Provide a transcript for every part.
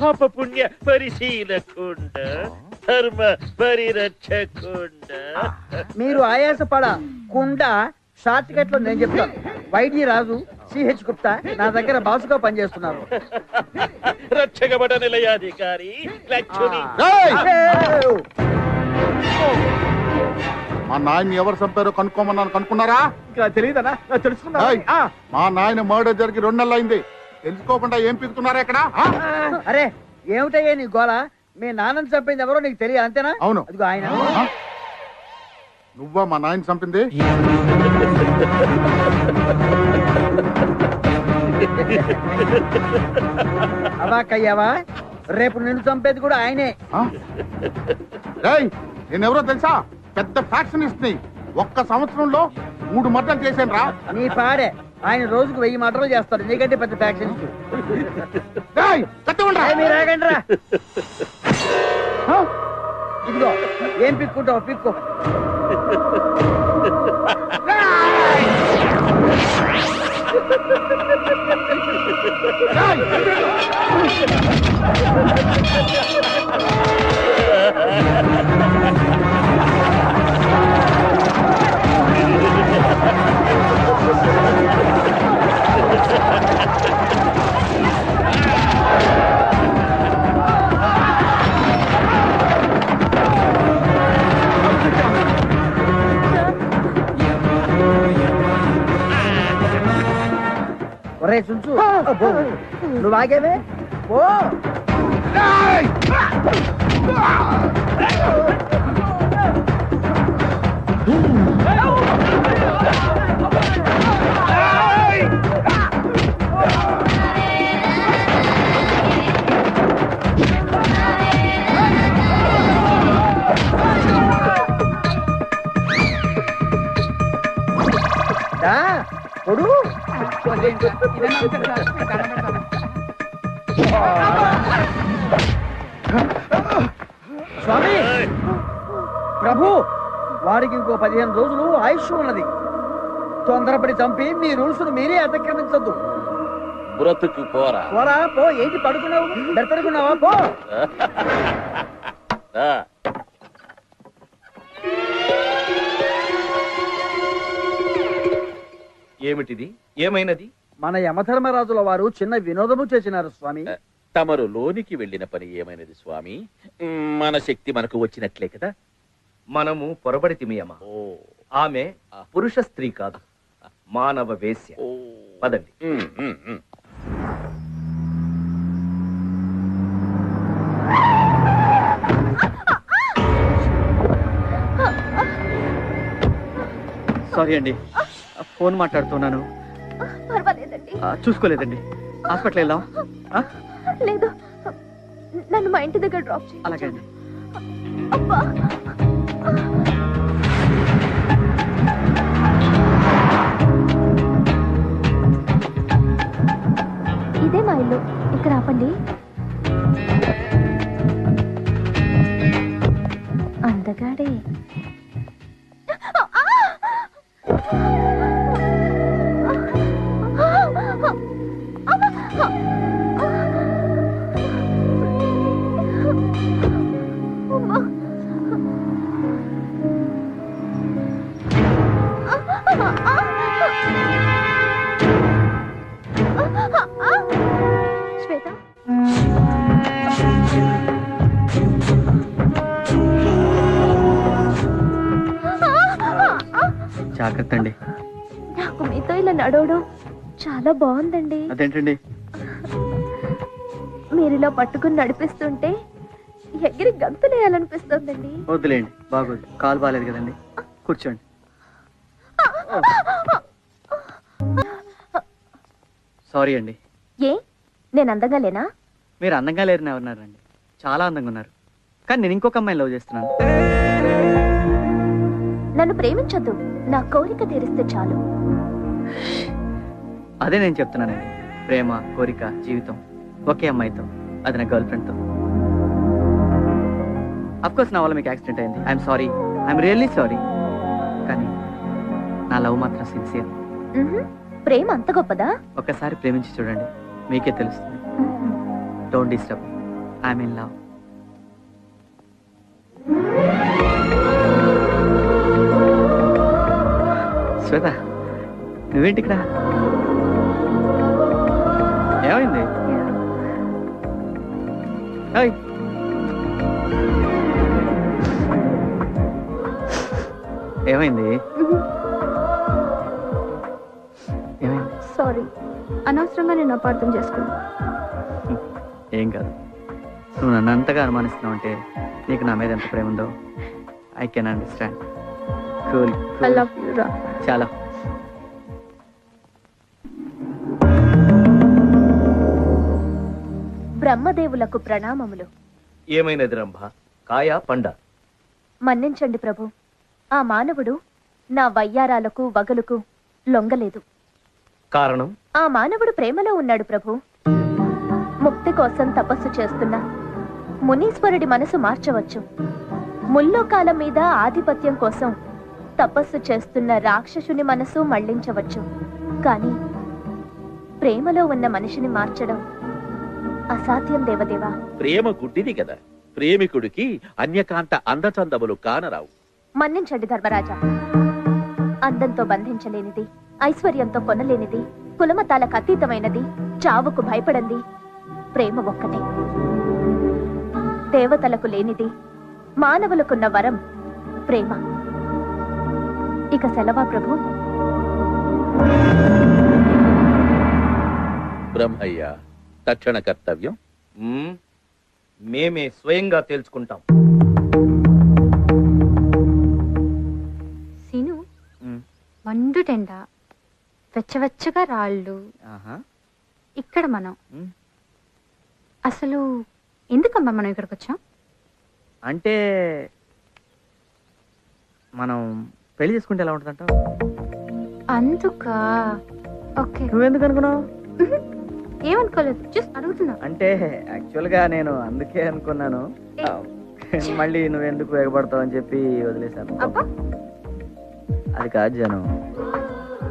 పాప పుణ్య పరిశీలకుండ ధర్మ పరిరక్షకుండ. మీరు ఆయాసపడ కుండ షార్ట్ కట్లో నేను చెప్తాను వైద్య రాజు సిహెచ్ గుప్తా నా దగ్గర బాసుగా పనిచేస్తున్నారు. రక్షకబడ నిలయాధికారి లక్ష్మి! మా నాయన్ని ఎవరు చంపారో కనుక్కోమన్నాను కనుక్కున్నారా? ఇంకా తెలియదనా? తెలుసుకున్నా! మా నాయన మర్డర్ జరిగి రెండు నెలలు అయింది. తెలుసుకోకుండా ఏం పీకుతున్నారా ఇక్కడ? అరే ఏమిటయ్యా నీ గోల? మీ నాన్నని చంపింది ఎవరో నీకు తెలియదు అంతేనా? అవును. అదిగో ఆయన? నువ్వా మా నాయన చంపింది? అవాకయ్యావా రేపు నిన్ను చంపేది కూడా ఆయనే. నేనెవరో తెలుసా? పెద్ద ఫ్యాక్షనిస్ట్ని ఒక్క సంవత్సరంలో మూడు మర్డర్లు చేశాను రా నీ పాడే. ఆయన రోజుకు వెయ్యి మాటలు చేస్తారు నీకంటే పెద్ద ఫ్యాక్షన్ మీరు ఆగండి రా. ఇదిగో ఏం పిక్కుంటావు పిక్కు. ఒరే చుంచు అబ్బో. నువ్వు ఆగేవే? ఓ స్వామి! ప్రభు వాడికి ఇంకో పదిహేను రోజులు ఆయుష్ ఉన్నది. తొందరపడి చంపి మీ రూల్స్ మీరే అతిక్రమించొద్దు. బ్రతుకు పోరా. పోరా పో ఏంటి పడుకున్నావు? బెడతడుకున్నావా? పో. ఏమిటిది? ఏమైనది? మన యమధర్మరాజుల వారు చిన్న వినోదము చేసినారు స్వామి. తమరు లోనికి వెళ్ళిన పని ఏమైనది స్వామి? మన శక్తి మనకు వచ్చినట్లే కదా? మనము పొరబడితిమి అమ్మ ఓ. ఆమె పురుష స్త్రీ కాదు మానవ వేశ్య. పదండి. సారీ అండి ఫోన్ మాట్లాడుతున్నాను. పర్వాలేదండి. చూసుకోలేదండి. హాస్పిటల్ వెళ్దాం. ఆ? లేదు. నన్ను మా ఇంటి దగ్గర డ్రాప్ చేయి అలాగే అండి ఇదే మా ఇల్లు. ఇక్కడ ఆపండి. అందగాడే. జాగ్రత్త అండి. నాకు మీతో ఇలా నడవడం చాలా బాగుందండి. అదేంటండి? మీరు ఇలా పట్టుకుని నడిపిస్తుంటే ఎగిరి గంతులేయాలనిపిస్తుందండి. వద్దులేండి బాగోదు. కాలు బాగాలేదు కదండి. కూర్చోండి. సారీ అండి. ఏ? నేను అందంగా లేనా? మీరు అందంగా లేరని ఎవరున్నారండి చాలా అందంగా ఉన్నారు. కానీ నేను ఇంకొక అమ్మాయిని లవ్ చేస్తున్నాను. నన్ను ప్రేమించొద్దు. నా కోరిక తీరిస్తే చాలు. అదే నేను చెప్తున్నానండి. ప్రేమ కోరిక జీవితం ఒకే అమ్మాయితో అది నా గర్ల్ ఫ్రెండ్తో కోర్స్ నా వల్ల మీకు యాక్సిడెంట్ అయింది. I'm sorry I'm really sorry కానీ నా లవ్ మాత్రం సిన్సియర్. ప్రేమ అంత గొప్పదా? ఒక్కసారి ప్రేమించి చూడండి. మీకే తెలుస్తుంది. Don't disturb I'm in love Shweta నువ్వేంటి ఇక్కడ ఏమైంది. ఏమైంది? సారీ అనవసరంగా నేను అపార్థం చేసుకున్నాను ఏం కాదు. నువ్వు నన్ను అంతగా అనుమానిస్తున్నావు అంటే నీకు నా మీద ఎంత ప్రేమ ఉందో I can understand cool I love రా. చాలా. బ్రహ్మదేవులకు ప్రణామములు. ఏమైనది రంభ? కాయ పండ? మన్నించండి ప్రభు. ఆ మానవుడు నా వయ్యారాలకు వగలుకు లొంగలేదు. కారణం? ఆ మానవుడు ప్రేమలో ఉన్నాడు ప్రభు. ముక్తి కోసం తపస్సు చేస్తున్న మునీశ్వరుడి మనసు మార్చవచ్చు. ముల్లోకాల మీద ఆధిపత్యం కోసం తపస్సు చేస్తున్న రాక్షసుని మనసు మళ్ళించవచ్చు. కానీ ప్రేమలో ఉన్న మనిషిని మార్చడం అసాధ్యం దేవదేవా. ప్రేమ గుడ్డిది కదా. ప్రేమికుడికి అన్యకాంత అందచందములు కానరావు. మన్నించండి ధర్మరాజా. అందంతో బంధించలేనిది ఐశ్వర్యంతో కొనలేనిది కులమతాలకు అతీతమైనది చావుకు భయపడంది ప్రేమ ఒక్కటే. దేవతలకు లేనిది మానవులకున్న వరం ప్రేమ. ఇక సెలవా ప్రభు? బ్రహ్మయ్య తక్షణ కర్తవ్యం? మ్మ్. మేమే స్వయంగా తేల్చుకుంటాం. సీను మ్. మండు టెండ వెచ్చవెచ్చగా రాళ్ళు. ఆహా. ఇక్కడ మనం. మ్. అసలు ఎందుకమ్మా మనం ఇక్కడికి వచ్చాం అంటే మనం పెళ్ళి చేసుకుంటే ఎలా ఉంటుందంటావు అందుక ఓకే. నువ్వెందుకు అనుకున్నావు ఏమనుకోలేదు జస్ట్ అడుగుతున్నా. అంటే యాక్చువల్గా నేను అందుకే అనుకున్నాను. మళ్ళీ నువ్వెందుకు ఎగబడతావు అని చెప్పి వదిలేశాను. అబ్బా. అది కాదు జనం.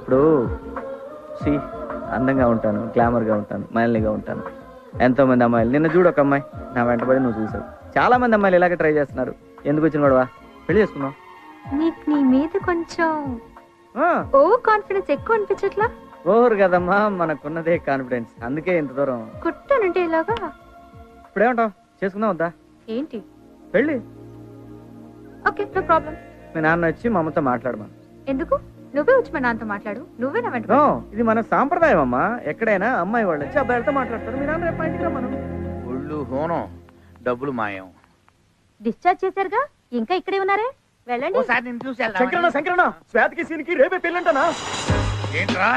ఇప్పుడు సి అందంగా ఉంటాను గ్లామర్గా ఉంటాను మైల్గా ఉంటాను. ఎంతో మంది అమ్మాయిలు. నిన్న చూడు ఒక అమ్మాయి నా వెంటబడి నువ్వు చూసావు. చాలా మంది అమ్మాయిలు ఇలాగే ట్రై చేస్తున్నారు. ఎందుకు వచ్చిన గొడవ? పెళ్ళి చేసుకుందాం. నీకు నీ మీద కొంచెం ఆ, ఓ కాన్ఫిడెన్స్ ఎక్కువ అనిపించట్లా? ఓవర్ కదమ్మా మనకున్నదే కాన్ఫిడెన్స్. అందుకే ఇంత దూరం. కుట్టానంటే ఇలాగా? ఇప్పుడేమంటావు? చేసుకుందాం వద్దా? ఏంటి? పెళ్ళి. Okay no problem. మీ నాన్న వచ్చి మా అమ్మతో మాట్లాడమను. ఎందుకు? నువ్వే వచ్చి మా నాన్నతో మాట్లాడు. నువ్వే నా వెంట. ఇది మన సాంప్రదాయం అమ్మా. ఎక్కడైనా అమ్మాయి వాళ్ళు వచ్చి అబ్బాయిలతో మాట్లాడతారు. మీ నాన్న రేపు ఇంటికి రమ్మను. ఒళ్ళు హోనం డబ్బులు మాయం. డిశ్చార్జ్ చేశారుగా? ఇంకా ఇక్కడే ఉన్నారే? వెళ్ళండి. ఓసారి నేను చూసి శంకరణ శంకరణ శ్వేతకి సీనికి రేపే పెళ్ళంటనా? ఏంట్రా?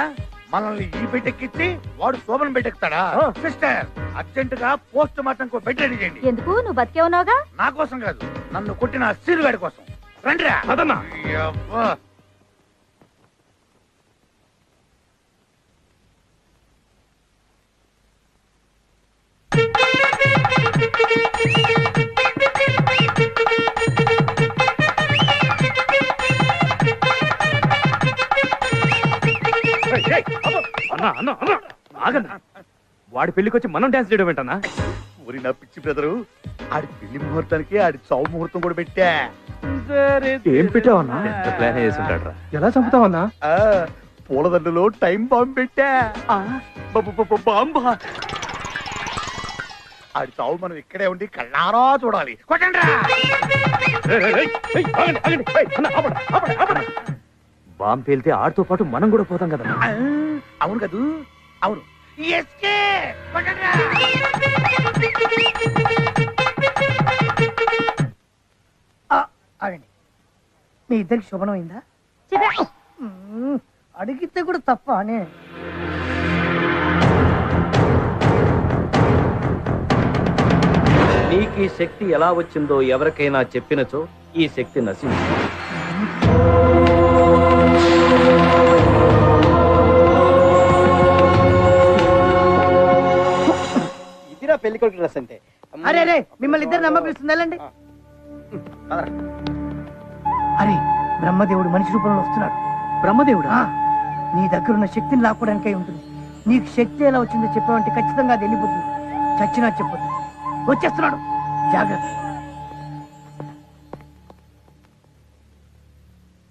మనల్ని ఈ బిడ్డెక్కిచ్చి వాడు శోభన బిడ్డెక్కుతాడా ఆ. సిస్టర్ అర్జెంట్గా పోస్ట్ మార్టం కో బెడ్ రెడీ చేయండి. ఎందుకు? నువ్వు బతికే ఉన్నావుగా? నా కోసం కాదు నన్ను కొట్టిన సీరుగాడి కోసం. రండిరా. పదమ్మా. అయ్యబ్బా. ఆగన్నా వాడి పెళ్ళికి వచ్చి మనం డాన్స్ చేయడం ఏంటన్నా? ఊరి నా పిచ్చి బ్రదరు ఆడి పెళ్ళి ముహూర్తానికి ఆడి చావు ముహూర్తం కూడా పెట్టా. ఏం పెట్టావన్నా? ప్లాన్ వేసి ఉంటాడు ఎలా చంపుతావన్నా? ఆ, పూలదండలో టైం బాంబ్ పెట్టా. బాంబా. ఆడి చావు మనం ఇక్కడే ఉండి కళ్ళారా చూడాలి. కొట్టండి బాంబు పేలితే ఆడితో పాటు మనం కూడా పోతాం కదా అవును కదూ అవును. ఆగండి. మీ ఇద్దరికి శుభనం అయిందా? మ్మ్. అడిగితే కూడా తప్ప అనే. నీకు ఈ శక్తి ఎలా వచ్చిందో ఎవరికైనా చెప్పినచో ఈ శక్తి నశించు పెళ్ళి కొడుకు డ్రెస్ అంటే. అరే అరే మిమ్మల్ని ఇద్దరు నమ్మపిస్తుంది వెళ్ళండి? అరే బ్రహ్మదేవుడు మనిషి రూపంలో వస్తున్నాడు. బ్రహ్మదేవుడా? నీ దగ్గర ఉన్న శక్తిని లాక్కోవడానికై ఉంటుంది. నీకు శక్తి ఎలా వచ్చిందో చెప్పావంటే ఖచ్చితంగా అది వెళ్ళిపోతుంది. చచ్చినా చెప్పొద్దు. వచ్చేస్తున్నాడు. జాగ్రత్త.